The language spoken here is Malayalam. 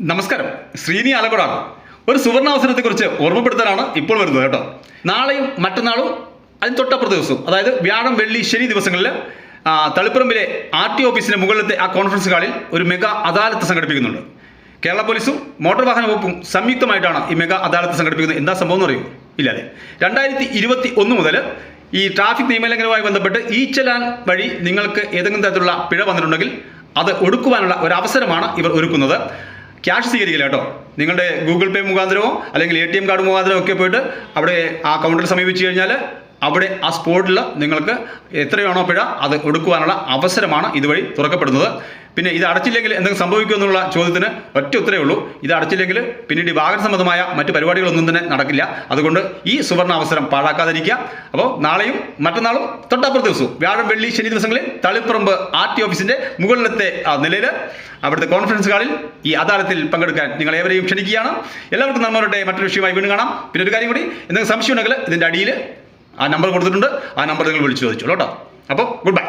നമസ്കാരം. ശ്രീനി ആലക്കോടാണ്. ഒരു സുവർണ അവസരത്തെക്കുറിച്ച് ഓർമ്മപ്പെടുത്താനാണ് ഇപ്പോൾ വരുന്നത് കേട്ടോ. നാളെയും മറ്റന്നാളും അതിന് തൊട്ടപ്പുറത്തെ ദിവസവും അതായത് വ്യാഴം വെള്ളി ശനി ദിവസങ്ങളിൽ തളിപ്പറമ്പിലെ ആർ ടി ഓഫീസിന്റെ മുകളിലത്തെ ആ കോൺഫറൻസ് ഹാളിൽ ഒരു മെഗാ അദാലത്ത് സംഘടിപ്പിക്കുന്നുണ്ട്. കേരള പോലീസും മോട്ടോർ വാഹന വകുപ്പും സംയുക്തമായിട്ടാണ് ഈ മെഗാ അദാലത്ത് സംഘടിപ്പിക്കുന്നത്. എന്താ സംഭവം എന്ന് അറിയൂ ഇല്ലാതെ രണ്ടായിരത്തി ഇരുപത്തി ഒന്ന് മുതൽ ഈ ട്രാഫിക് നിയമലംഘനവുമായി ബന്ധപ്പെട്ട് ഈ ചലാൻ വഴി നിങ്ങൾക്ക് ഏതെങ്കിലും തരത്തിലുള്ള പിഴ വന്നിട്ടുണ്ടെങ്കിൽ അത് ഒടുക്കുവാനുള്ള ഒരു അവസരമാണ് ഇവർ ഒരുക്കുന്നത്. ക്യാഷ് സ്വീകരിക്കില്ല കേട്ടോ. നിങ്ങളുടെ ഗൂഗിൾ പേ മുഖാന്തരമോ അല്ലെങ്കിൽ എ ടി എം കാർഡ് മുഖാന്തരമോ ഒക്കെ പോയിട്ട് അവിടെ ആ കൗണ്ടറിൽ സമീപിച്ചു കഴിഞ്ഞാൽ അവിടെ ആ സ്പോട്ടിൽ നിങ്ങൾക്ക് എത്രയാണോ പിഴ അത് ഒടുക്കുവാനുള്ള അവസരമാണ് ഇതുവഴി തുറക്കപ്പെടുന്നത്. പിന്നെ ഇത് അടച്ചില്ലെങ്കിൽ എന്തെങ്കിലും സംഭവിക്കുമോ എന്നുള്ള ചോദ്യത്തിന് ഒറ്റ ഉത്തരേ ഉള്ളൂ. ഇത് അടച്ചില്ലെങ്കിൽ പിന്നീട് വാഹന സംബന്ധമായ മറ്റു പരിപാടികളൊന്നും തന്നെ നടക്കില്ല. അതുകൊണ്ട് ഈ സുവർണ അവസരം പാഴാക്കാതിരിക്കുക. അപ്പോൾ നാളെയും മറ്റന്നാളും തൊട്ടപ്പുറത്തെ ദിവസവും വ്യാഴം വെള്ളി ശനി ദിവസങ്ങളിൽ തളിപ്പറമ്പ് ആർ ടി ഓഫീസിന്റെ മുകളിലത്തെ നിലയിൽ അവിടുത്തെ കോൺഫറൻസ് ഹാളിൽ ഈ അദാലത്തിൽ പങ്കെടുക്കാൻ നിങ്ങൾ ഏവരെയും ക്ഷണിക്കുകയാണ്. എല്ലാവർക്കും നമ്മളുടെ മറ്റൊരു വിഷയമായി വീണ്ടും കാണാം. പിന്നെ ഒരു കാര്യം കൂടി എന്തെങ്കിലും സംശയം ഉണ്ടെങ്കിൽ ഇതിന്റെ അടിയിൽ ആ നമ്പർ കൊടുത്തിട്ടുണ്ട്. ആ നമ്പർ നിങ്ങൾ വിളിച്ചു ചോദിച്ചോളൂ കേട്ടോ. അപ്പോൾ ഗുഡ് ബൈ